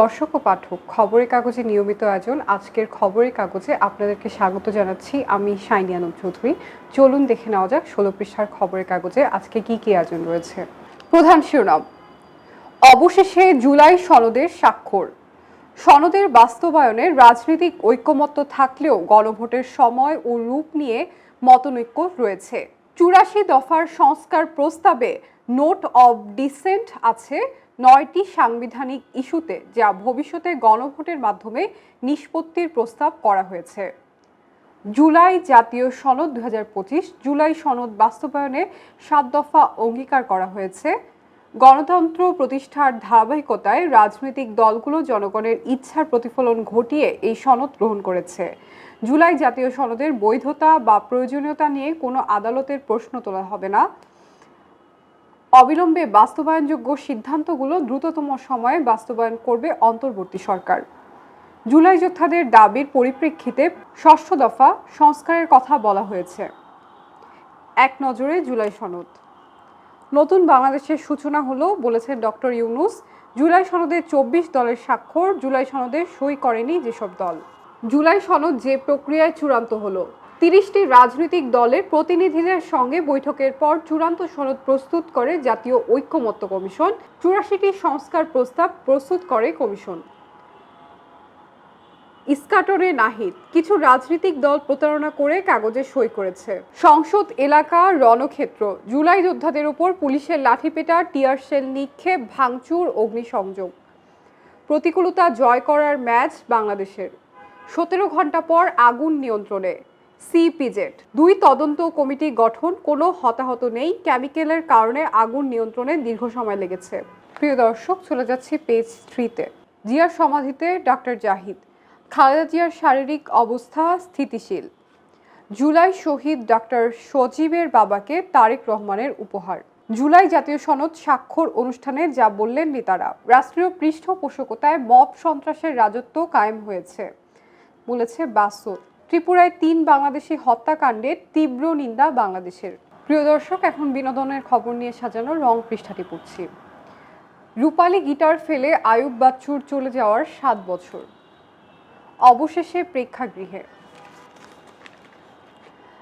দর্শক ও পাঠক, খবরের কাগজে নিয়মিত আয়োজন। আজকের খবরের কাগজে আপনাদেরকে স্বাগত জানাচ্ছি আমি আনন্দ চৌধুরী। চলুন দেখে নেওয়া যাক ষোলো পৃষ্ঠার খবরের কাগজে আজকে কি কি আয়োজন রয়েছে। প্রধান শিরোনাম, অবশেষে জুলাই সনদের স্বাক্ষর। সনদের বাস্তবায়নে রাজনৈতিক ঐক্যমত্য থাকলেও গণভোটের সময় ও রূপ নিয়ে মতনৈক্য রয়েছে। চুরাশি দফার সংস্কার প্রস্তাবে নোট অব ডিসেন্ট আছে নয়টি সাংবিধানিক ইস্যুতে যা ভবিষ্যতে গণভোটের মাধ্যমে নিষ্পত্তির প্রস্তাব করা হয়েছে। জুলাই জাতীয় সনদ দু হাজার পঁচিশ, জুলাই সনদ বাস্তবায়নে সাত দফা অঙ্গীকার করা হয়েছে। গণতন্ত্র প্রতিষ্ঠার ধারাবাহিকতায় রাজনৈতিক দলগুলো জনগণের ইচ্ছার প্রতিফলন ঘটিয়ে এই সনদ গ্রহণ করেছে। জুলাই জাতীয় সনদের বৈধতা বা প্রয়োজনীয়তা নিয়ে কোনো আদালতের প্রশ্ন তোলা হবে না। অবিলম্বে বাস্তবায়নযোগ্য সিদ্ধান্তগুলো দ্রুততম সময়ে বাস্তবায়ন করবে অন্তর্বর্তী সরকার। জুলাই যোদ্ধাদের দাবির পরিপ্রেক্ষিতে ষষ্ঠ দফা সংস্কারের কথা বলা হয়েছে। এক নজরে জুলাই সনদ। নতুন বাংলাদেশের সূচনা হলো বলেছেন ডক্টর ইউনুস, জুলাই সনদে চব্বিশ দলের স্বাক্ষর, জুলাই সনদে সই করেনি যেসব দল। জুলাই সনদ যে প্রক্রিয়ায় চূড়ান্ত হলো তিরিশটি রাজনৈতিক দলের প্রতিনিধিদের সঙ্গে বৈঠকের পর চূড়ান্ত সনদ প্রস্তুত করে জাতীয় ঐক্যমত্য কমিশন। চুরাশিটি সংস্কার প্রস্তাব প্রস্তুত করে কমিশন। ইস্কাটরে নাহিদ, কিছু রাজনৈতিক দল প্রতারণা করে কাগজে সই করেছে। সংসদ এলাকা, রণক্ষেত্র, জুলাই যোদ্ধাদের উপর পুলিশের লাঠিপেটা, টিয়ার সেল নিক্ষেপ, ভাঙচুর, অগ্নিসংযোগ। প্রতিকূলতা জয় করার ম্যাচ বাংলাদেশের। সতেরো ঘণ্টা পর আগুন নিয়ন্ত্রণে। সিপিজেড। দুই তদন্ত কমিটি গঠন, কোনো হতাহত নেই। কেমিক্যালের কারণে আগুন নিয়ন্ত্রণে দীর্ঘ সময় লেগেছে। প্রিয় দর্শক, চলে যাচ্ছি পেজ থ্রিতে। জিয়ার সমাধিতে ডক্টর জাহিদ। খালেদা জিয়ার শারীরিক অবস্থা স্থিতিশীল। জুলাই শহীদ ডক্টর সজীবের বাবাকে তারেক রহমানের উপহার। জুলাই জাতীয় সনদ স্বাক্ষর অনুষ্ঠানে যা বললেন নেতারা। রাষ্ট্রীয় পৃষ্ঠপোষকতায় মব সন্ত্রাসের রাজত্ব কায়েম হয়েছে, বলেছে বাসুর। ত্রিপুরায় তিন বাংলাদেশি হত্যাকাণ্ডের তীব্র নিন্দা বাংলাদেশের। প্রিয় দর্শক, এখন বিনোদনের খবর নিয়ে সাজানো রং পৃষ্ঠাটি পড়ছি। রূপালী গিটার ফেলে আয়ুব বাচ্চুর চলে যাওয়ার সাত বছর। অবশেষে প্রেক্ষাগৃহে।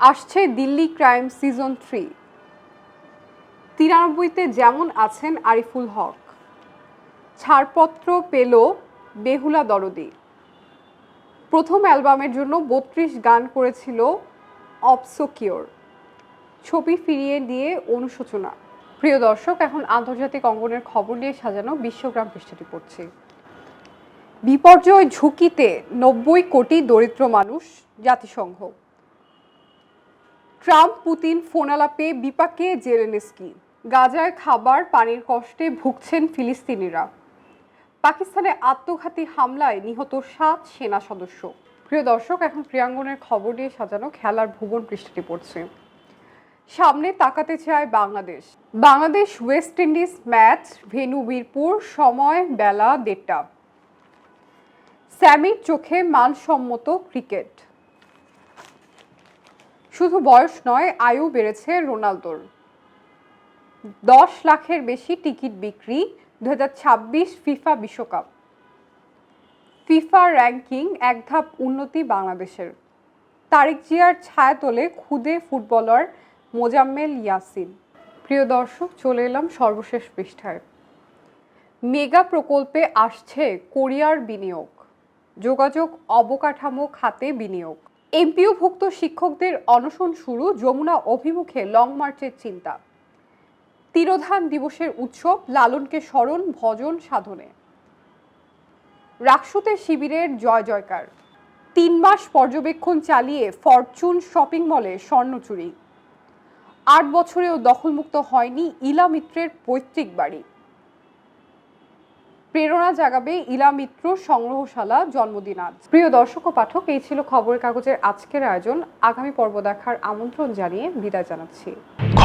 আসছে দিল্লি ক্রাইম সিজন থ্রি। তিরানব্বইতে যেমন আছেন আরিফুল হক। ছাড়পত্র পেল বেহুলা দরদি। প্রথম অ্যালবামের জন্য বত্রিশ গান করেছিল অবসোকিওর ছবি ফিরিয়ে দিয়ে অনুশোচনা। প্রিয় দর্শক, এখন আন্তর্জাতিক অঙ্গনের খবর নিয়ে সাজানো বিশ্বগ্রাম পৃষ্ঠাটি পড়ছি। বিপর্যয় ঝুঁকিতে নব্বই কোটি দরিদ্র মানুষ, জাতিসংঘ। ট্রাম্প, পুতিন ফোনালাপে বিপাকে জেলেনেস্কি। গাজায় খাবার, পানির কষ্টে ভুগছেন ফিলিস্তিনিরা। পাকিস্তানে আত্মঘাতী হামলায় নিহত সাত সেনা সদস্য। প্রিয় দর্শক, এখন ক্রিয়াঙ্গনের খবর নিয়ে সাজানো খেলার ভুবন পৃষ্ঠাটি পড়ছে। সামনে তাকাতে চায় Bangladesh. Bangladesh West Indies match venue Mirpur সময় বেলা দেড়টা। স্যামির চোখে মানসম্মত ক্রিকেট। শুধু বয়স নয়, আয়ু বেড়েছে রোনালদোর। দশ লাখের বেশি টিকিট বিক্রি দুই হাজার ছাব্বিশ ফিফা বিশ্বকাপ। ফিফা র্যাঙ্কিং এক ধাপ উন্নতি বাংলাদেশের। তারিক জিয়ার ছায়া খুদে ফুটবলার মোজাম্মেল ইয়াসিন। প্রিয় দর্শক, চলে এলাম সর্বশেষ পৃষ্ঠায়। মেগা প্রকল্পে আসছে কোরিয়ার বিনিয়োগ। যোগাযোগ অবকাঠামো খাতে বিনিয়োগ। এমপিওভুক্ত শিক্ষকদের অনশন শুরু, যমুনা অভিমুখে লং মার্চের চিন্তা। তিরোধান দিবসের উৎসব লালনকে স্মরণ, ভজন, সাধনে। রাকসুতে শিবিরের জয় জয়কার। তিন মাস পর্যবেক্ষণ চালিয়ে ফরচুন শপিং মলে স্বর্ণ চুরি। আট বছরেও দখলমুক্ত হয়নি ইলা মিত্রের পৈতৃক বাড়ি। প্রেরণা জাগাবে ইলা মিত্র সংগ্রহশালা জন্মদিন আজ। প্রিয় দর্শক ও পাঠক, এই ছিল খবরের কাগজের আজকের আয়োজন। আগামী পর্ব দেখার আমন্ত্রণ জানিয়ে বিদায় জানাচ্ছি।